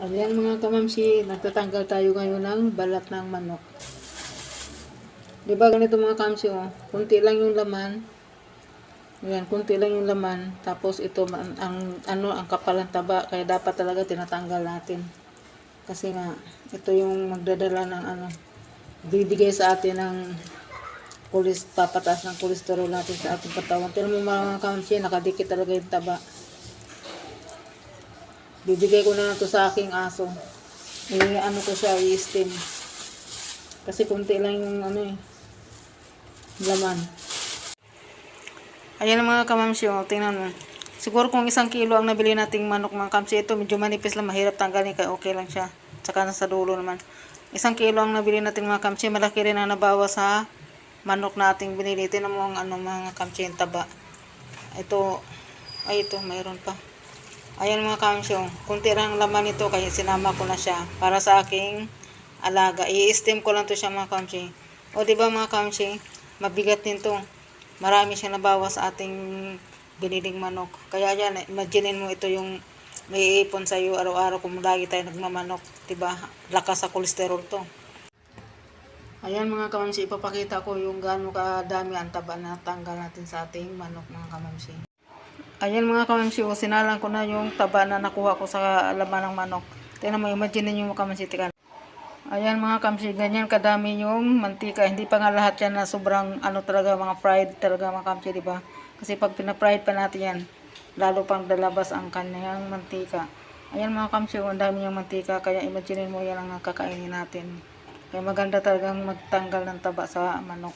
Ayan mga kamamsi, nagtatanggal tayo ngayon ng balat ng manok. Di ba ganito mga kamsi oh, kunti lang yung laman. Ayan, kunti lang yung laman. Tapos ito ang, ang ano ang kapal ng taba kaya dapat talaga tinatanggal natin. Kasi nga ito yung magdadala ng ano bibigay sa atin ng kulis papataas ng kolesterol natin sa ating katawan. Tignan mo mga kamsi, nakadikit talaga yung taba. Bibigay ko na to sa aking aso. I, ano ko siya, i-steam. Kasi kunti lang yung ano eh, laman. Ayan ang mga kamamsi, oh, tingnan mo. Siguro kung isang kilo ang nabili nating manok mga kamsi, ito medyo manipis lang, mahirap tanggalin, kaya okay lang siya. Tsaka nasa dulo naman. Isang kilo ang nabili nating mga kamsi, malaki rin ang nabawas sa manok nating binili. Tingnan mo ang ano, mga kamsi, yung taba. Ito, ay ito, mayroon pa. Ayan mga kamsyo, kunti lang laman ito kaya sinama ko na siya para sa aking alaga. I-steam ko lang to siya mga kamsyo. O di ba mga kamsyo, mabigat din to. Marami siya nabawas sa ating biniling manok. Kaya yan, imaginein mo ito yung may ipon sa iyo araw-araw kung lagi tayo nagmamanok. Di ba? Lakas sa kolesterol to. Ayan mga kamamsi, ipapakita ko yung gaano kadami ang taba na tanggal natin sa ating manok mga kamamsi. Ayan mga kamamsi, oh, sinalang ko na yung taba na nakuha ko sa laman ng manok. Tingnan mo, imagine niyo mga kamamsi, tika. Ayan mga kamamsi, ganyan kadami yung mantika. Hindi pa nga lahat yan na sobrang ano talaga, mga fried talaga mga kamamsi, di ba? Kasi pag pina-fried pa natin yan, lalo pang lalabas ang kanyang mantika. Ayan mga kamamsi, oh, ang dami niyang mantika, kaya imagine mo yan ang kakainin natin. Kaya maganda talagang magtanggal ng taba sa manok.